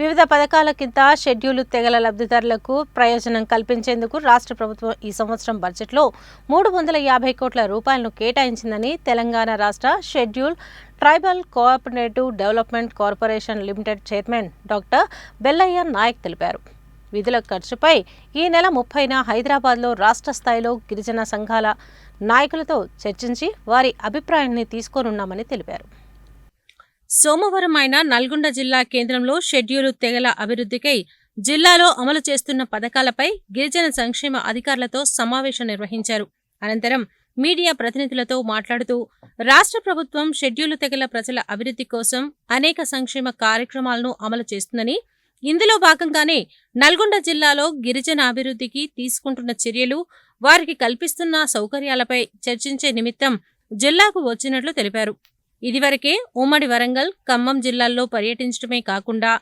వివిధ పథకాల కింద షెడ్యూలు తెగల లబ్ధిదారులకు ప్రయోజనం కల్పించేందుకు రాష్ట్ర ప్రభుత్వం ఈ సంవత్సరం బడ్జెట్లో మూడు వందల యాభై కోట్ల రూపాయలను కేటాయించిందని తెలంగాణ రాష్ట్ర schedule tribal cooperative development corporation limited chairman doctor Bellaiah Naik తెలిపారు. విధుల ఖర్చుపై ఈ నెల ముప్పైన హైదరాబాద్లో రాష్ట్ర స్థాయిలో గిరిజన సంఘాల నాయకులతో చర్చించి వారి అభిప్రాయాన్ని తీసుకోనున్నామని తెలిపారు. సోమవారం ఆయన నల్గొండ జిల్లా కేంద్రంలో షెడ్యూలు తెగల అభివృద్ధికై జిల్లాలో అమలు చేస్తున్న పథకాలపై గిరిజన సంక్షేమ అధికారులతో సమావేశం నిర్వహించారు. అనంతరం మీడియా ప్రతినిధులతో మాట్లాడుతూ రాష్ట్ర ప్రభుత్వం షెడ్యూలు తెగల ప్రజల అభివృద్ధి కోసం అనేక సంక్షేమ కార్యక్రమాలను అమలు చేస్తుందని ఇందులో భాగంగానే నల్గొండ జిల్లాలో గిరిజన అభివృద్ధికి తీసుకుంటున్న చర్యలు వారికి కల్పిస్తున్న సౌకర్యాలపై చర్చించే నిమిత్తం జిల్లాకు వచ్చినట్లు తెలిపారు. ఇదివరకే ఉమ్మడి వరంగల్ ఖమ్మం జిల్లాల్లో పర్యటించడమే కాకుండా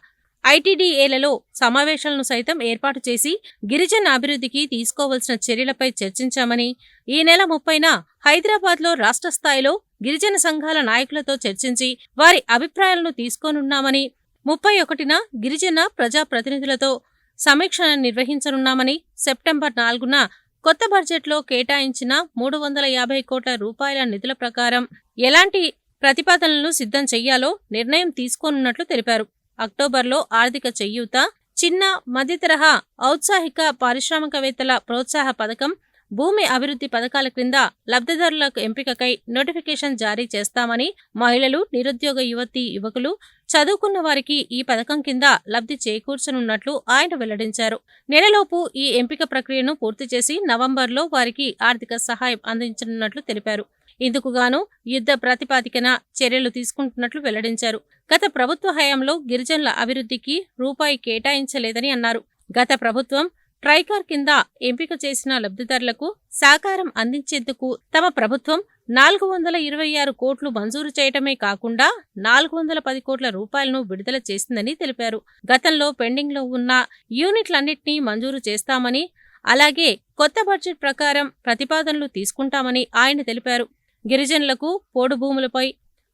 ఐటీడీఏలలో సమావేశాలను సైతం ఏర్పాటు చేసి గిరిజన అభివృద్ధికి తీసుకోవాల్సిన చర్యలపై చర్చించామని ఈ నెల ముప్పైన హైదరాబాద్లో రాష్ట్ర స్థాయిలో గిరిజన సంఘాల నాయకులతో చర్చించి వారి అభిప్రాయాలను తీసుకోనున్నామని ముప్పై ఒకటిన గిరిజన ప్రజాప్రతినిధులతో సమీక్ష నిర్వహించనున్నామని సెప్టెంబర్ నాలుగున కొత్త బడ్జెట్లో కేటాయించిన మూడు వందల యాభై కోట్ల రూపాయల నిధుల ప్రకారం ఎలాంటి ప్రతిపాదనలు సిద్ధం చెయ్యాలో నిర్ణయం తీసుకోనున్నట్లు తెలిపారు. అక్టోబర్లో ఆర్థిక చెయ్యూత చిన్న మధ్యతరహా ఔత్సాహిక పారిశ్రామికవేత్తల ప్రోత్సాహ పథకం భూమి అభివృద్ధి పథకాల క్రింద లబ్ధిదారులకు ఎంపికకై నోటిఫికేషన్ జారీ చేస్తామని మహిళలు నిరుద్యోగ యువతి యువకులు చదువుకున్న వారికి ఈ పథకం కింద లబ్ధి చేకూర్చనున్నట్లు ఆయన వెల్లడించారు. నెలలోపు ఈ ఎంపిక ప్రక్రియను పూర్తి చేసి నవంబర్లో వారికి ఆర్థిక సహాయం అందించనున్నట్లు తెలిపారు. ఇందుకుగాను యుద్ధ ప్రాతిపాదికన చర్యలు తీసుకుంటున్నట్లు వెల్లడించారు. గత ప్రభుత్వ హయాంలో గిరిజనుల అభివృద్ధికి రూపాయి కేటాయించలేదని అన్నారు. గత ప్రభుత్వం ట్రైకార్ కింద ఎంపిక చేసిన లబ్ధిదారులకు సహకారం అందించేందుకు తమ ప్రభుత్వం నాలుగు వందల ఇరవై ఆరు కోట్లు మంజూరు చేయటమే కాకుండా నాలుగు వందల పది కోట్ల రూపాయలను విడుదల చేసిందని తెలిపారు. గతంలో పెండింగ్లో ఉన్న యూనిట్లన్నింటినీ మంజూరు చేస్తామని అలాగే కొత్త బడ్జెట్ ప్రకారం ప్రతిపాదనలు తీసుకుంటామని ఆయన తెలిపారు. గిరిజనులకు పోడు భూములపై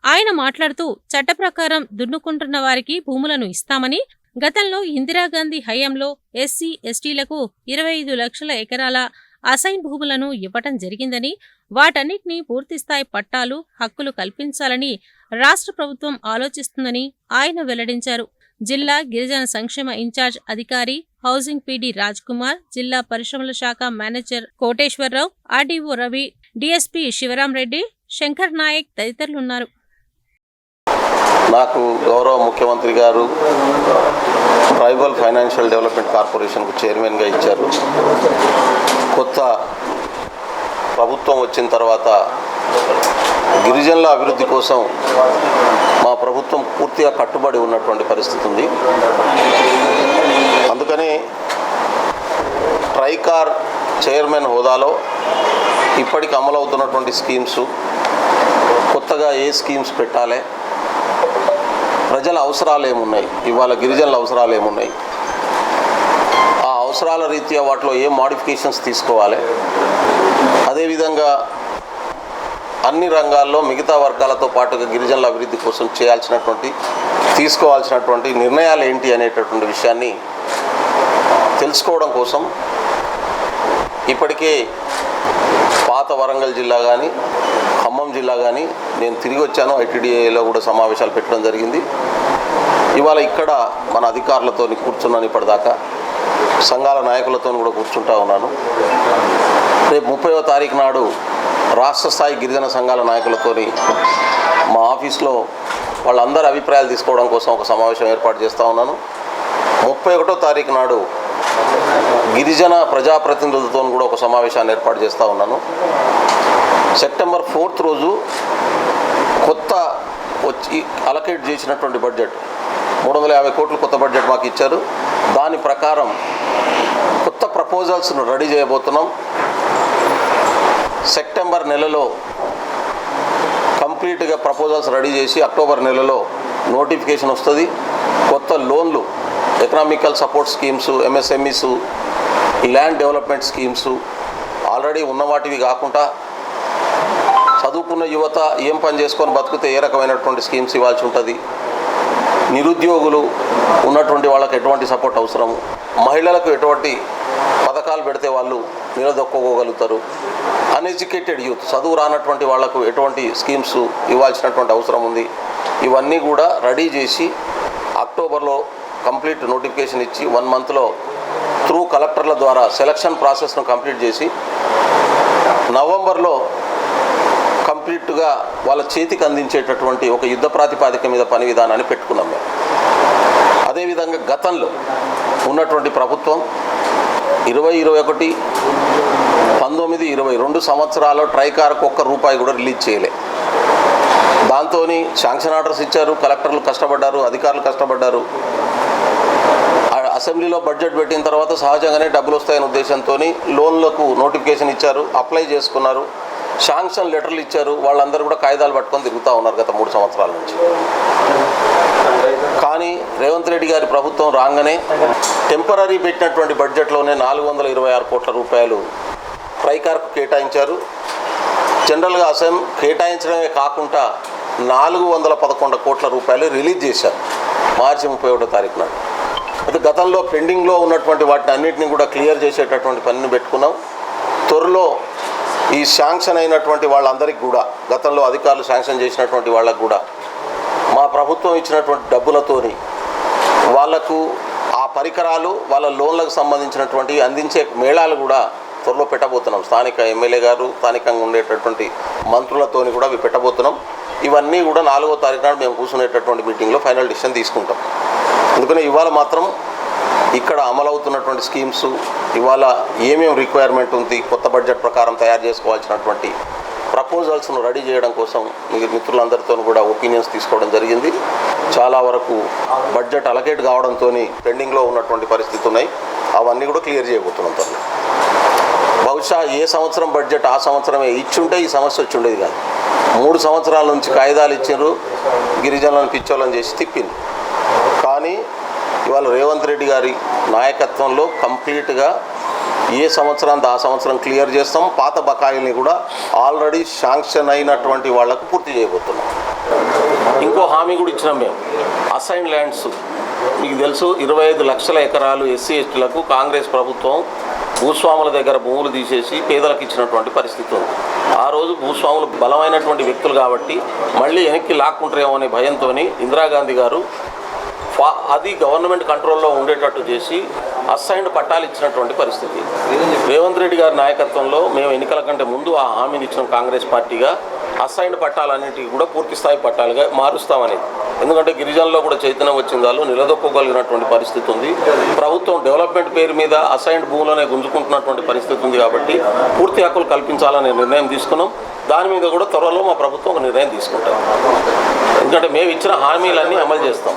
ఆయన మాట్లాడుతూ చట్ట ప్రకారం దున్నుకుంటున్న వారికి భూములను ఇస్తామని గతంలో ఇందిరాగాంధీ హయాంలో ఎస్సీ ఎస్టీలకు ఇరవై ఐదు లక్షల ఎకరాల అసైన్ భూములను ఇవ్వటం జరిగిందని వాటన్నిటినీ పూర్తిస్థాయి పట్టాలు హక్కులు కల్పించాలని రాష్ట్ర ప్రభుత్వం ఆలోచిస్తుందని ఆయన వెల్లడించారు. జిల్లా గిరిజన సంక్షేమ ఇన్ఛార్జ్ అధికారి హౌసింగ్ పీడీ రాజ్ కుమార్ జిల్లా పరిశ్రమల శాఖ manager Koteswararao RDO Ravi DSP Sivaram Reddy Shankar Naik తదితరులు ఉన్నారు. నాకు గౌరవ ముఖ్యమంత్రి గారు ట్రైబల్ ఫైనాన్షియల్ డెవలప్మెంట్ కార్పొరేషన్కు చైర్మన్గా ఇచ్చారు. కొత్త ప్రభుత్వం వచ్చిన తర్వాత గిరిజనుల అభివృద్ధి కోసం మా ప్రభుత్వం పూర్తిగా కట్టుబడి ఉన్నటువంటి పరిస్థితి ఉంది. అందుకని ట్రైకార్ చైర్మన్ హోదాలో ఇప్పటికి అమలవుతున్నటువంటి స్కీమ్స్ కొత్తగా ఏ స్కీమ్స్ పెట్టాలి? ప్రజల అవసరాలు ఏమున్నాయి? ఇవాళ గిరిజనుల అవసరాలు ఏమున్నాయి? ఆ అవసరాల రీత్యా వాటిలో ఏ మాడిఫికేషన్స్ తీసుకోవాలి? అదేవిధంగా అన్ని రంగాల్లో మిగతా వర్గాలతో పాటుగా గిరిజనుల అభివృద్ధి కోసం చేయాల్సినటువంటి తీసుకోవాల్సినటువంటి నిర్ణయాలు ఏంటి అనేటటువంటి విషయాన్ని తెలుసుకోవడం కోసం ఇప్పటికే పాత వరంగల్ జిల్లా కానీ ఖమ్మం జిల్లా కానీ నేను తిరిగి వచ్చాను. ఐటీడీఏలో కూడా సమావేశాలు పెట్టడం జరిగింది. ఇవాళ ఇక్కడ మన అధికారులతో కూర్చున్నాను ఇప్పటిదాకా. సంఘాల నాయకులతో కూడా కూర్చుంటా ఉన్నాను. రేపు ముప్పైవ తారీఖు నాడు రాష్ట్ర స్థాయి గిరిజన సంఘాల నాయకులతోని మా ఆఫీస్లో వాళ్ళందరి అభిప్రాయాలు తీసుకోవడం కోసం ఒక సమావేశం ఏర్పాటు చేస్తూ ఉన్నాను. ముప్పై ఒకటో తారీఖు నాడు గిరిజన ప్రజాప్రతినిధులతో కూడా ఒక సమావేశాన్ని ఏర్పాటు చేస్తూ ఉన్నాను. సెప్టెంబర్ ఫోర్త్ రోజు కొత్త వచ్చి అలకేట్ చేసినటువంటి బడ్జెట్ మూడు వందల యాభై కోట్లు కొత్త బడ్జెట్ మాకు ఇచ్చారు. దాని ప్రకారం కొత్త ప్రపోజల్స్ను రెడీ చేయబోతున్నాం. సెప్టెంబర్ నెలలో కంప్లీట్గా ప్రపోజల్స్ రెడీ చేసి అక్టోబర్ నెలలో నోటిఫికేషన్ వస్తుంది. కొత్త లోన్లు economical support schemes MSMEs land development schemes already ఉన్న వాటివి కాకుండా చదువుకున్న యువత ఏం పని చేసుకొని బతికితే ఏ రకమైనటువంటి స్కీమ్స్ ఇవ్వాల్సి ఉంటుంది? నిరుద్యోగులు ఉన్నటువంటి వాళ్ళకి ఎటువంటి సపోర్ట్ అవసరం? మహిళలకు ఎటువంటి పథకాలు పెడితే వాళ్ళు నిలదొక్కుకోగలుగుతారు? అన్ఎడ్యుకేటెడ్ యూత్ చదువు రానటువంటి వాళ్ళకు ఎటువంటి స్కీమ్స్ ఇవ్వాల్సినటువంటి అవసరం ఉంది? ఇవన్నీ కూడా రెడీ చేసి అక్టోబర్లో కంప్లీట్ నోటిఫికేషన్ ఇచ్చి వన్ మంత్లో త్రూ కలెక్టర్ల ద్వారా సెలక్షన్ ప్రాసెస్ను కంప్లీట్ చేసి నవంబర్లో కంప్లీట్గా వాళ్ళ చేతికి అందించేటటువంటి ఒక యుద్ధ ప్రాతిపాదిక మీద పని విధానాన్ని పెట్టుకున్నాం మేము. అదేవిధంగా గతంలో ఉన్నటువంటి ప్రభుత్వం ఇరవై ఇరవై ఒకటి పంతొమ్మిది ఇరవై రెండు సంవత్సరాలు ట్రైకార్కు ఒక్క రూపాయి కూడా రిలీజ్ చేయలే. దాంతో శాంక్షన్ ఆర్డర్స్ ఇచ్చారు కలెక్టర్లు కష్టపడ్డారు అధికారులు కష్టపడ్డారు. అసెంబ్లీలో బడ్జెట్ పెట్టిన తర్వాత సహజంగానే డబ్బులు వస్తాయనే ఉద్దేశంతో లోన్లకు నోటిఫికేషన్ ఇచ్చారు అప్లై చేసుకున్నారు శాంక్షన్ లెటర్లు ఇచ్చారు వాళ్ళందరూ కూడా కాగితాలు పట్టుకొని తిరుగుతూ ఉన్నారు గత మూడు సంవత్సరాల నుంచి. కానీ రేవంత్ రెడ్డి గారి ప్రభుత్వం రాగానే టెంపరీ పెట్టినటువంటి బడ్జెట్లోనే నాలుగు వందల ఇరవై ఆరు కోట్ల రూపాయలు ట్రైకార్కు కేటాయించారు. జనరల్గా అసెం కేటాయించడమే కాకుండా నాలుగు వందల పదకొండు కోట్ల రూపాయలు రిలీజ్ చేశారు మార్చి ముప్పై ఒకటో తారీఖు నాడు అయితే గతంలో పెండింగ్లో ఉన్నటువంటి వాటిని అన్నింటినీ కూడా క్లియర్ చేసేటటువంటి పనిని పెట్టుకున్నాం. త్వరలో ఈ శాంక్షన్ అయినటువంటి వాళ్ళందరికీ కూడా గతంలో అధికారులు శాంక్షన్ చేసినటువంటి వాళ్ళకు కూడా మా ప్రభుత్వం ఇచ్చినటువంటి డబ్బులతోని వాళ్ళకు ఆ పరికరాలు వాళ్ళ లోన్లకు సంబంధించినటువంటి అందించే మేళాలు కూడా త్వరలో పెట్టబోతున్నాం. స్థానిక ఎమ్మెల్యే గారు స్థానికంగా ఉండేటటువంటి మంత్రులతోని కూడా అవి పెట్టబోతున్నాం. ఇవన్నీ కూడా నాలుగో తారీఖు నాడు మేము కూర్చునేటటువంటి మీటింగ్లో ఫైనల్ డిసిషన్ తీసుకుంటాం. అందుకనే ఇవాళ మాత్రం ఇక్కడ అమలవుతున్నటువంటి స్కీమ్స్ ఇవాళ ఏమేమి రిక్వైర్మెంట్ ఉంది కొత్త బడ్జెట్ ప్రకారం తయారు చేసుకోవాల్సినటువంటి ప్రపోజల్స్ను రెడీ చేయడం కోసం మీ మిత్రులందరితో కూడా ఒపీనియన్స్ తీసుకోవడం జరిగింది. చాలా వరకు బడ్జెట్ అలకేట్ కావడంతో పెండింగ్లో ఉన్నటువంటి పరిస్థితి ఉన్నాయి. అవన్నీ కూడా క్లియర్ చేయబోతున్నాం తర్వాత బహుశా ఏ సంవత్సరం బడ్జెట్ ఆ సంవత్సరమే ఇచ్చుంటే ఈ సమస్య వచ్చి ఉండేది కాదు. మూడు సంవత్సరాల నుంచి కాగితాలు ఇచ్చిండ్రు గిరిజనులను పిచ్చోళ్ళని చేసి తిప్పింది. కానీ ఇవాళ రేవంత్ రెడ్డి గారి నాయకత్వంలో కంప్లీట్గా ఏ సంవత్సరానికి ఆ సంవత్సరం క్లియర్ చేస్తాం పాత బకాయిల్ని కూడా ఆల్రెడీ శాంక్షన్ అయినటువంటి వాళ్ళకు పూర్తి చేయబోతున్నాం. ఇంకో హామీ కూడా ఇచ్చినాం మేము. Assign lands. మీకు తెలుసు ఇరవై ఐదు లక్షల ఎకరాలు ఎస్సీ ఎస్టీలకు కాంగ్రెస్ ప్రభుత్వం భూస్వాముల దగ్గర భూములు తీసేసి పేదలకు ఇచ్చినటువంటి పరిస్థితి ఉంది. ఆ రోజు భూస్వాములు బలమైనటువంటి వ్యక్తులు కాబట్టి మళ్ళీ వెనక్కి లాక్కుంటారేమో అనే భయంతో ఇందిరాగాంధీ గారు అది గవర్నమెంట్ కంట్రోల్లో ఉండేటట్టు చేసి అసైన్డ్ పట్టాలు ఇచ్చినటువంటి పరిస్థితి. రేవంత్ రెడ్డి గారి నాయకత్వంలో మేము ఎన్నికల కంటే ముందు ఆ హామీని ఇచ్చిన కాంగ్రెస్ పార్టీగా అసైన్డ్ పట్టాలన్నింటికి కూడా పూర్తి స్థాయి పట్టాలుగా మారుస్తామనేది. ఎందుకంటే గిరిజనుల్లో కూడా చైతన్యం వచ్చింది వాళ్ళు నిలదొక్కగలిగినటువంటి పరిస్థితి ఉంది. ప్రభుత్వం డెవలప్మెంట్ పేరు మీద అసైన్డ్ భూములనే గుంజుకుంటున్నటువంటి పరిస్థితి ఉంది కాబట్టి పూర్తి హక్కులు కల్పించాలనే నిర్ణయం తీసుకున్నాం. దాని మీద కూడా త్వరలో మా ప్రభుత్వం ఒక నిర్ణయం తీసుకుంటాం. ఎందుకంటే మేము ఇచ్చిన హామీలన్నీ అమలు చేస్తాం.